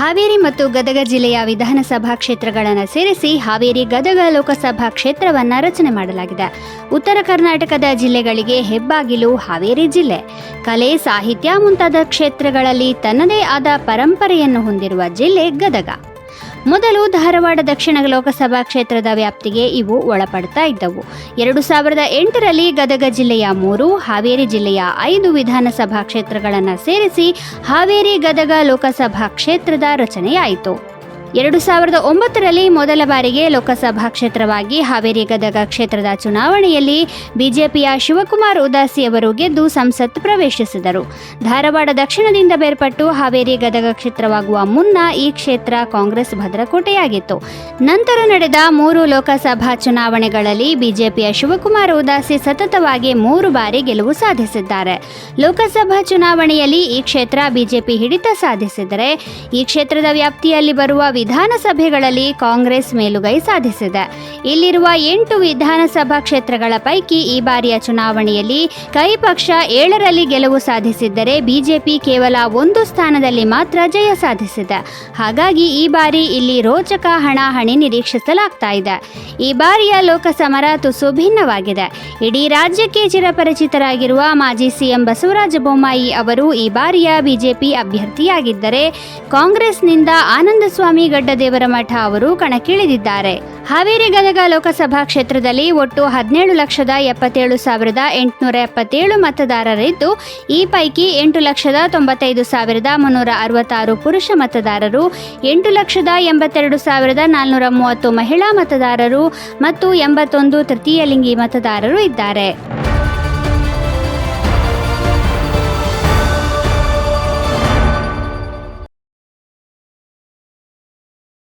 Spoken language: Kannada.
ಹಾವೇರಿ ಮತ್ತು ಗದಗ ಜಿಲ್ಲೆಯ ವಿಧಾನಸಭಾ ಕ್ಷೇತ್ರಗಳನ್ನು ಸೇರಿಸಿ ಹಾವೇರಿ ಗದಗ ಲೋಕಸಭಾ ಕ್ಷೇತ್ರವನ್ನು ರಚನೆ ಮಾಡಲಾಗಿದೆ. ಉತ್ತರ ಕರ್ನಾಟಕದ ಜಿಲ್ಲೆಗಳಿಗೆ ಹೆಬ್ಬಾಗಿಲು ಹಾವೇರಿ ಜಿಲ್ಲೆ. ಕಲೆ, ಸಾಹಿತ್ಯ ಮುಂತಾದ ಕ್ಷೇತ್ರಗಳಲ್ಲಿ ತನ್ನದೇ ಆದ ಪರಂಪರೆಯನ್ನು ಹೊಂದಿರುವ ಜಿಲ್ಲೆ ಗದಗ. ಮೊದಲು ಧಾರವಾಡ ದಕ್ಷಿಣ ಲೋಕಸಭಾ ಕ್ಷೇತ್ರದ ವ್ಯಾಪ್ತಿಗೆ ಇವು ಒಳಪಡ್ತಾ ಇದ್ದವು. ಎರಡು ಸಾವಿರದ ಎಂಟರಲ್ಲಿ ಗದಗ ಜಿಲ್ಲೆಯ ಮೂರು, ಹಾವೇರಿ ಜಿಲ್ಲೆಯ ಐದು ವಿಧಾನಸಭಾ ಕ್ಷೇತ್ರಗಳನ್ನು ಸೇರಿಸಿ ಹಾವೇರಿ ಗದಗ ಲೋಕಸಭಾ ಕ್ಷೇತ್ರದ ರಚನೆಯಾಯಿತು. ಎರಡು ಸಾವಿರದ ಒಂಬತ್ತರಲ್ಲಿ ಮೊದಲ ಬಾರಿಗೆ ಲೋಕಸಭಾ ಕ್ಷೇತ್ರವಾಗಿ ಹಾವೇರಿ ಗದಗ ಕ್ಷೇತ್ರದ ಚುನಾವಣೆಯಲ್ಲಿ ಬಿಜೆಪಿಯ ಶಿವಕುಮಾರ್ ಉದಾಸಿ ಅವರು ಗೆದ್ದು ಸಂಸತ್ ಪ್ರವೇಶಿಸಿದರು. ಧಾರವಾಡ ದಕ್ಷಿಣದಿಂದ ಬೇರ್ಪಟ್ಟು ಹಾವೇರಿ ಗದಗ ಕ್ಷೇತ್ರವಾಗುವ ಮುನ್ನ ಈ ಕ್ಷೇತ್ರ ಕಾಂಗ್ರೆಸ್ ಭದ್ರಕೋಟೆಯಾಗಿತ್ತು. ನಂತರ ನಡೆದ ಮೂರು ಲೋಕಸಭಾ ಚುನಾವಣೆಗಳಲ್ಲಿ ಬಿಜೆಪಿಯ ಶಿವಕುಮಾರ್ ಉದಾಸಿ ಸತತವಾಗಿ ಮೂರು ಬಾರಿ ಗೆಲುವು ಸಾಧಿಸಿದ್ದಾರೆ. ಲೋಕಸಭಾ ಚುನಾವಣೆಯಲ್ಲಿ ಈ ಕ್ಷೇತ್ರ ಬಿಜೆಪಿ ಹಿಡಿತ ಸಾಧಿಸಿದರೆ ಈ ಕ್ಷೇತ್ರದ ವ್ಯಾಪ್ತಿಯಲ್ಲಿ ಬರುವ ವಿಧಾನಸಭೆಗಳಲ್ಲಿ ಕಾಂಗ್ರೆಸ್ ಮೇಲುಗೈ ಸಾಧಿಸಿದೆ. ಇಲ್ಲಿರುವ ಎಂಟು ವಿಧಾನಸಭಾ ಕ್ಷೇತ್ರಗಳ ಪೈಕಿ ಈ ಬಾರಿಯ ಚುನಾವಣೆಯಲ್ಲಿ ಕೈ ಪಕ್ಷ ಏಳರಲ್ಲಿ ಗೆಲುವು ಸಾಧಿಸಿದ್ದರೆ ಬಿಜೆಪಿ ಕೇವಲ ಒಂದು ಸ್ಥಾನದಲ್ಲಿ ಮಾತ್ರ ಜಯ ಸಾಧಿಸಿದೆ. ಹಾಗಾಗಿ ಈ ಬಾರಿ ಇಲ್ಲಿ ರೋಚಕ ಹಣಾಹಣಿ ನಿರೀಕ್ಷಿಸಲಾಗ್ತಾ ಇದೆ. ಈ ಬಾರಿಯ ಲೋಕಸಮರ ತುಸು ಭಿನ್ನವಾಗಿದೆ. ಇಡೀ ರಾಜ್ಯಕ್ಕೆ ಚಿರಪರಿಚಿತರಾಗಿರುವ ಮಾಜಿ ಸಿಎಂ ಬಸವರಾಜ ಬೊಮ್ಮಾಯಿ ಅವರು ಈ ಬಾರಿಯ ಬಿಜೆಪಿ ಅಭ್ಯರ್ಥಿಯಾಗಿದ್ದರೆ ಕಾಂಗ್ರೆಸ್ನಿಂದ ಆನಂದಸ್ವಾಮಿ ಗಡ್ಡದೇವರ ದೇವರಮಠ ಅವರು ಕಣಕ್ಕಿಳಿದಿದ್ದಾರೆ. ಹಾವೇರಿ ಗದಗ ಲೋಕಸಭಾ ಕ್ಷೇತ್ರದಲ್ಲಿ ಒಟ್ಟು ಹದಿನೇಳು ಲಕ್ಷದ ಎಪ್ಪತ್ತೇಳು ಸಾವಿರದ ಎಂಟುನೂರ ಎಪ್ಪತ್ತೇಳು ಮತದಾರರಿದ್ದು, ಈ ಪೈಕಿ ಎಂಟು ಲಕ್ಷದ ತೊಂಬತ್ತೈದು ಸಾವಿರದ ಮುನ್ನೂರ ಅರವತ್ತಾರು ಪುರುಷ ಮತದಾರರು, ಎಂಟು ಲಕ್ಷದ ಎಂಬತ್ತೆರಡು ಸಾವಿರದ ನಾಲ್ನೂರ ಮೂವತ್ತು ಮಹಿಳಾ ಮತದಾರರು ಮತ್ತು ಎಂಬತ್ತೊಂದು ತೃತೀಯ ಲಿಂಗಿ ಮತದಾರರು ಇದ್ದಾರೆ.